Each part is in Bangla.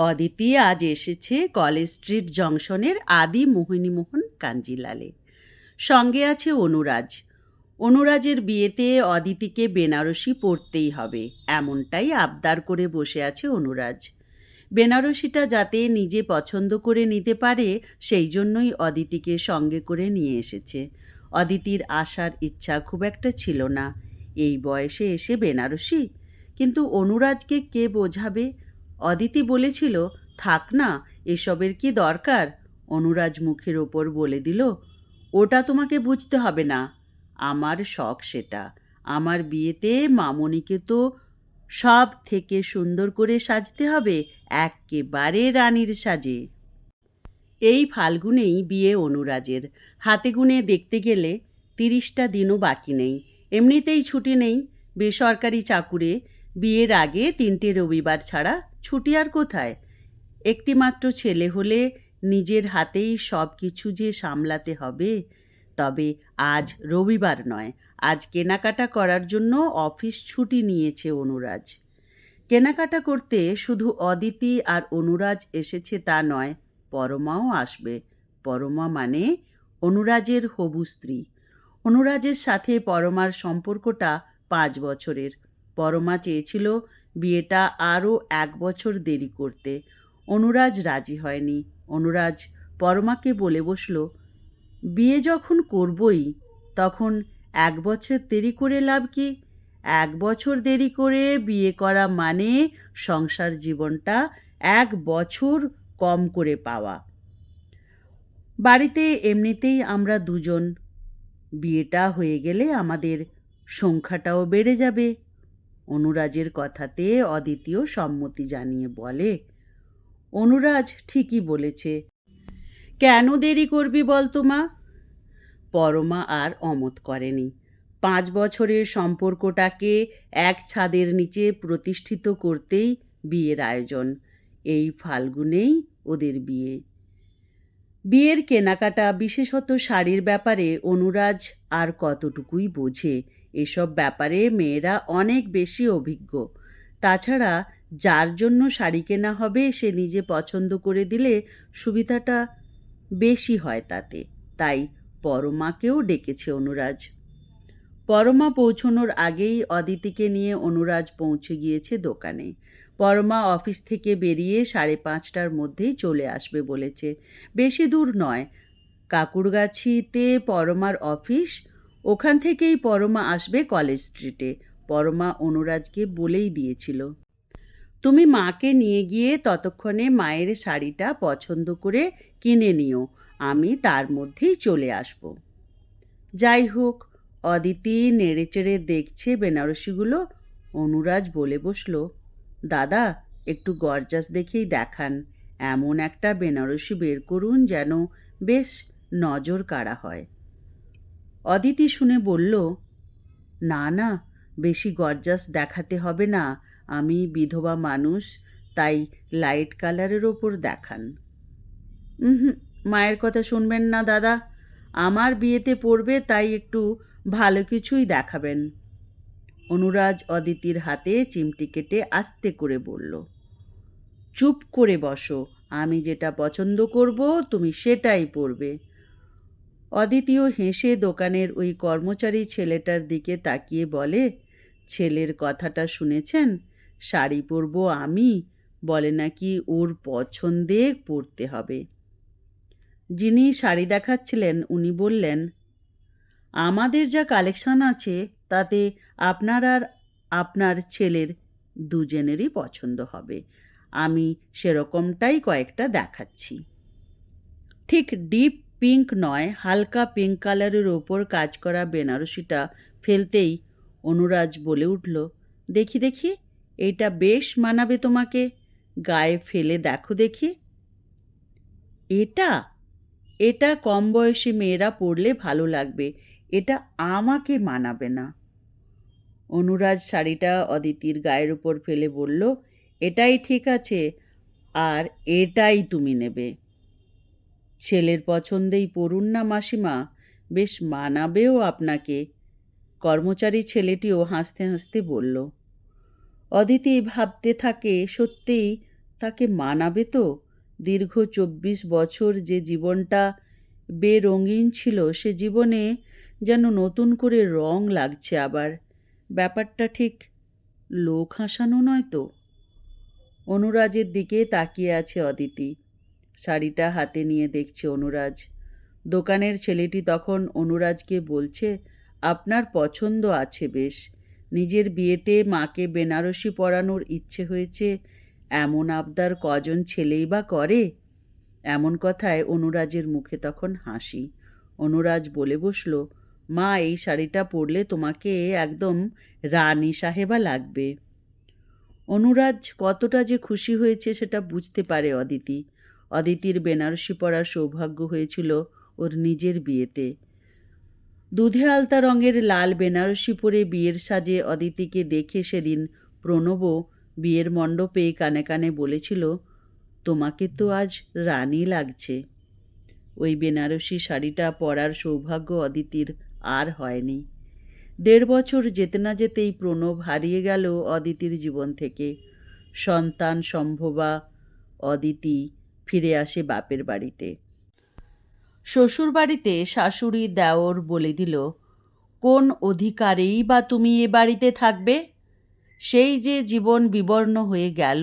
অদিতি আজ এসেছে কলেজ স্ট্রিট জংশনের আদি মোহিনীমোহন কাঞ্জিলালে। সঙ্গে আছে অনুরাজ। অনুরাজের বিয়েতে অদিতিকে বেনারসি পরতেই হবে, এমনটাই আবদার করে বসে আছে অনুরাজ। বেনারসিটা যাতে নিজে পছন্দ করে নিতে পারে, সেই জন্যই অদিতিকে সঙ্গে করে নিয়ে এসেছে। অদিতির আসার ইচ্ছা খুব একটা ছিল না। এই বয়সে এসে বেনারসি? কিন্তু অনুরাজকে কে বোঝাবে? অদিতি বলেছিল, থাক না, এসবের কি দরকার? অনুরাজ মুখের ওপর বলে দিল, ওটা তোমাকে বুঝতে হবে না। আমার শখ সেটা। আমার বিয়েতে মামনিকে তো সব থেকে সুন্দর করে সাজতে হবে, একেবারে রানীর সাজে। এই ফাল্গুনেই বিয়ে অনুরাজের। হাতে গুনে দেখতে গেলে তিরিশটা দিনও বাকি নেই। এমনিতেই ছুটি নেই। বেসরকারি চাকুরে বিয়ের আগে তিনটে রবিবার ছাড়া ছুটি আর কোথায়? একটিমাত্র ছেলে হলে নিজের হাতেই সব কিছু যে সামলাতে হবে। তবে আজ রবিবার নয়, আজ কেনাকাটা করার জন্য অফিস ছুটি নিয়েছে অনুরাজ। কেনাকাটা করতে শুধু অদিতি আর অনুরাজ এসেছে তা নয়, পরমাও আসবে। পরমা মানে অনুরাজের হবু স্ত্রী। অনুরাজের সাথে পরমার সম্পর্কটা পাঁচ বছরের। পরমা চেয়েছিল বিয়েটা আরও এক বছর দেরি করতে। অনুরাজ রাজি হয়নি। অনুরাজ পরমাকে বলে বসল, বিয়ে যখন করবই, তখন এক বছর দেরি করে লাভ কি? এক বছর দেরি করে বিয়ে করা মানে সংসার জীবনটা এক বছর কম করে পাওয়া। বাড়িতে এমনিতেই আমরা দুজন। বিয়েটা হয়ে গেলে আমাদের সংখ্যাটাও বেড়ে যাবে। অনুরাজের কথাতে অদ্বিতীয় সম্মতি জানিয়ে বলে, অনুরাজ ঠিকই বলেছে। কেন দেরি করবি বল মা? পরমা আর অমত করেনি। পাঁচ বছরের সম্পর্কটাকে এক ছাদের নিচে প্রতিষ্ঠিত করতেই বিয়ের আয়োজন। এই ফাল্গুনেই ওদের বিয়ে। বিয়ের কেনাকাটা, বিশেষত শাড়ির ব্যাপারে অনুরাজ আর কতটুকুই বোঝে এসব ব্যাপারে মেয়েরা অনেক বেশি অভিজ্ঞ। তাছাড়া যার জন্য শাড়ি কেনা হবে, সে নিজে পছন্দ করে দিলে সুবিধাটা বেশি হয় তাতে। তাই পরমাকেও ডেকেছে অনুরাজ। পরমা পৌঁছনোর আগেই অদিতিকে নিয়ে অনুরাজ পৌঁছে গিয়েছে দোকানে। পরমা অফিস থেকে বেরিয়ে সাড়ে পাঁচটার মধ্যেই চলে আসবে বলেছে। বেশি দূর নয়, কাকুরগাছিতে পরমার অফিস ওখান থেকেই পরমা আসবে কলেজ স্ট্রিটে। পরমা অনুরাজকে বলেই দিয়েছিল। তুমি মাকে নিয়ে গিয়ে ততক্ষণে মায়ের শাড়িটা পছন্দ করে কিনে নিও, আমি তার মধ্যেই চলে আসব। যাই হোক, অদিতি নেড়েচেড়ে দেখছে বেনারসিগুলো। অনুরাজ বলে বসল, দাদা, একটু গরজাস দেখেই দেখান। এমন একটা বেনারসি বের করুন যেন বেশ নজর কাড়া হয়। অদিতি শুনে বলল, না না, বেশি গরজাস দেখাতে হবে না, আমি বিধবা মানুষ, তাই লাইট কালারের ওপর দেখান। মায়ের কথা শুনবেন না দাদা, আমার বিয়েতে পড়বে, তাই একটু ভালো কিছুই দেখাবেন। অনুরাজ অদিতির হাতে চিমটি কেটে আস্তে করে বলল, চুপ করে বসো, আমি যেটা পছন্দ করব, তুমি সেটাই পরবে। অদ্বিতীয় হেসে দোকানের ওই কর্মচারী ছেলেটার দিকে তাকিয়ে বলে, ছেলের কথাটা শুনেছেন? শাড়ি পরব আমি, বলে নাকি ওর পছন্দে পরতে হবে। যিনি শাড়ি দেখাচ্ছিলেন, উনি বললেন, আমাদের যা কালেকশন আছে, তাতে আপনার আর আপনার ছেলের দুজনেরই পছন্দ হবে। আমি সেরকমটাই কয়েকটা দেখাচ্ছি। ঠিক ডিপ পিঙ্ক নয়, হালকা পিঙ্ক কালারের ওপর কাজ করা বেনারসিটা ফেলতেই অনুরাজ বলে উঠল, দেখি দেখি, এইটা বেশ মানাবে তোমাকে, গায়ে ফেলে দেখো দেখি। এটা? এটা কম বয়সী মেয়েরা পরলে ভালো লাগবে, এটা আমাকে মানাবে না। অনুরাজ শাড়িটা অদিতির গায়ের উপর ফেলে বলল, এটাই ঠিক আছে, আর এটাই তুমি নেবে। ছেলের পছন্দেই পড়ুন না, মাসিমা। বেশ মানাবেও আপনাকে। কর্মচারী ছেলেটিও হাসতে হাসতে বলল, অদিতি ভাবতে থাকে, সত্যিই তাকে মানাবে তো? দীর্ঘ চব্বিশ বছর যে জীবনটা বেরঙিন ছিল, সে জীবনে যেন নতুন করে রং লাগছে আবার। ব্যাপারটা ঠিক লোক হাসানো নয় তো? অনুরাজের দিকে তাকিয়ে আছে অদিতি। শাড়িটা হাতে নিয়ে দেখছে অনুরাজ। দোকানের ছেলেটি তখন অনুরাজকে বলছে, আপনার পছন্দ আছে বেশ। নিজের বিয়েতে মাকে বেনারসি পরানোর ইচ্ছে হয়েছে। এমন আবদার কজন ছেলেই বা করে? এমন কথায় অনুরাজের মুখে তখন হাসি। অনুরাজ বলে বসল, মা, এই শাড়িটা পরলে তোমাকে একদম রানী সাহেবা লাগবে। অনুরাজ কতটা যে খুশি হয়েছে সেটা বুঝতে পারে অদিতি। অদিতির বেনারসি পরার সৌভাগ্য হয়েছিল ওর নিজের বিয়েতে। দুধে আলতা রঙের লাল বেনারসি পরে বিয়ের সাজে অদিতিকে দেখে সেদিন প্রণবও বিয়ের মণ্ডপে কানে কানে বলেছিল, তোমাকে তো আজ রানী লাগছে। ওই বেনারসি শাড়িটা পরার সৌভাগ্য অদিতির আর হয়নি। দেড় বছর যেতে না যেতেই প্রণব হারিয়ে গেল অদিতির জীবন থেকে। সন্তান সম্ভবা অদিতি ফিরে আসে বাপের বাড়িতে। শ্বশুর বাড়িতে শাশুড়ি দেওর বলে দিল, কোন অধিকারেই বা তুমি এ বাড়িতে থাকবে? সেই যে জীবন বিবর্ণ হয়ে গেল,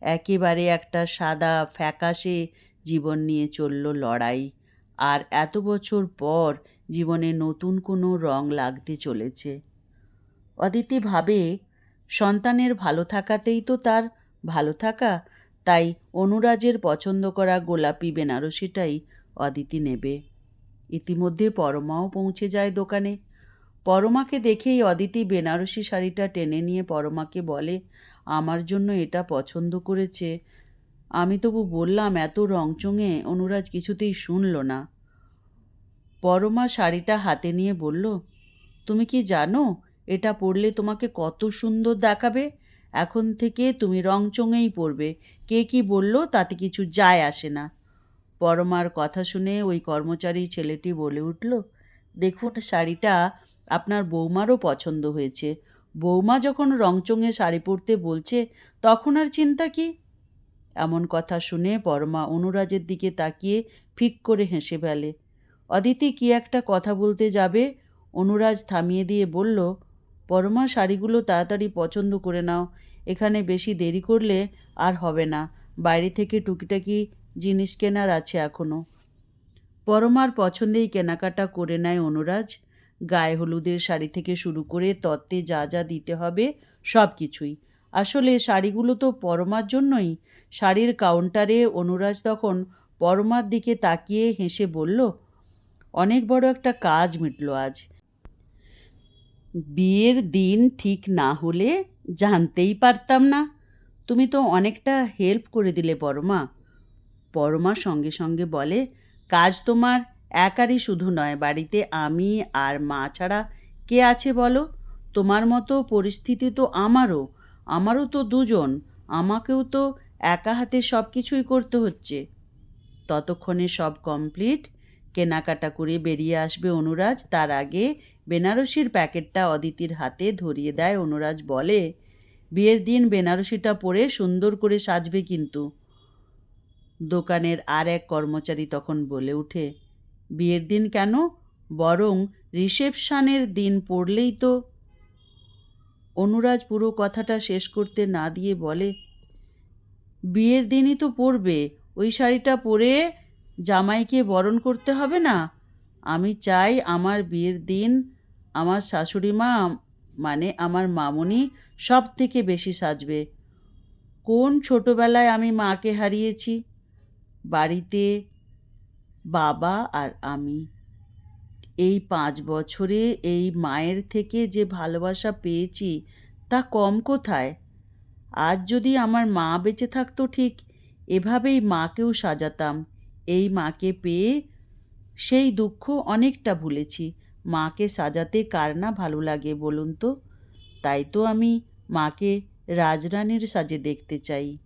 একেবারে একটা সাদা ফ্যাকাশে জীবন নিয়ে চলল লড়াই। আর এত বছর পর জীবনে নতুন কোনো রং লাগতে চলেছে। অদিতি ভাবে, সন্তানের ভালো থাকাতেই তো তার ভালো থাকা তাই অনুরাজের পছন্দ করা গোলাপি বেনারসিটাই অদিতি নেবে। ইতিমধ্যে পরমাও পৌঁছে যায় দোকানে। পরমাকে দেখেই অদিতি বেনারসি শাড়িটা টেনে নিয়ে পরমাকে বলে, আমার জন্য এটা পছন্দ করেছে। আমি তবু বললাম, এত রংচঙে অনুরাজ কিছুতেই শুনল না। পরমা শাড়িটা হাতে নিয়ে বলল, তুমি কি জানো, এটা পরলে তোমাকে কত সুন্দর দেখাবে? এখন থেকে তুমি রংচঙেই পরবে কে কি বলল তাতে কিছু যায় আসে না। পরমার কথা শুনে ওই কর্মচারী ছেলেটি বলে উঠল, দেখুন শাড়িটা আপনার বৌমারও পছন্দ হয়েছে। বৌমা যখন রংচঙে শাড়ি পরতে বলছে, তখন আর চিন্তা কি? এমন কথা শুনে পরমা অনুরাজের দিকে তাকিয়ে ফিক করে হেসে ফেলে। অদিতি, কি একটা কথা বলতে যাবে? অনুরাজ থামিয়ে দিয়ে বলল পরমা শাড়িগুলো তাড়াতাড়ি পছন্দ করে নাও। এখানে বেশি দেরি করলে আর হবে না। বাইরে থেকে টুকিটাকি জিনিস কেনার আছে এখনও পরমার পছন্দেই কেনাকাটা করে নেয় অনুরাজ। গায়ে হলুদের শাড়ি থেকে শুরু করে তত্ত্বে যা যা দিতে হবে সব কিছুই। আসলে শাড়িগুলো তো পরমার জন্যই। শাড়ির কাউন্টারে অনুরাজ তখন পরমার দিকে তাকিয়ে হেসে বলল, অনেক বড় একটা কাজ মিটল আজ। বিয়ের দিন ঠিক না হলে জানতেই পারতাম না। তুমি তো অনেকটা হেল্প করে দিলে পরমা পরমা সঙ্গে সঙ্গে বলে, কাজ তোমার একারই শুধু নয়, বাড়িতে আমি আর মা ছাড়া কে আছে বলো? তোমার মতো পরিস্থিতি তো আমারও। আমারও তো দুজন। আমাকেও তো একা হাতে সব কিছুই করতে হচ্ছে। ততক্ষণে সব কমপ্লিট কেনাকাটা করে বেরিয়ে আসবে অনুরাজ। তার আগে বেনারসির প্যাকেটটা অদিতির হাতে ধরিয়ে দেয় অনুরাজ বলে, বিয়ের দিন বেনারসিটা পরে সুন্দর করে সাজবে কিন্তু। দোকানের আর এক কর্মচারী তখন বলে ওঠে, বিয়ের দিন কেন? বরং রিসেপশানের দিন পড়লেই তো। অনুরাজ পুরো কথাটা শেষ করতে না দিয়ে বলে, বিয়ের দিনই তো পরবে ওই শাড়িটা পরে জামাইকে বরণ করতে হবে না। আমি চাই আমার বিয়ের দিন আমার শাশুড়ি মা মানে আমার মামনি সব থেকে বেশি সাজবে। কোন ছোটোবেলায় আমি মাকে হারিয়েছি? বাড়িতে বাবা আর আমি। এই পাঁচ বছরে এই মায়ের থেকে যে ভালোবাসা পেয়েছি, তা কম কোথায়? আজ যদি আমার মা বেঁচে থাকতো ঠিক, এভাবেই মাকেও সাজাতাম। এই মাকে পেয়ে সেই দুঃখ অনেকটা ভুলেছি। মাকে সাজাতে কার না ভালো লাগে বলুন তো? তাই তো আমি মাকে রাজরানীর সাজে দেখতে চাই।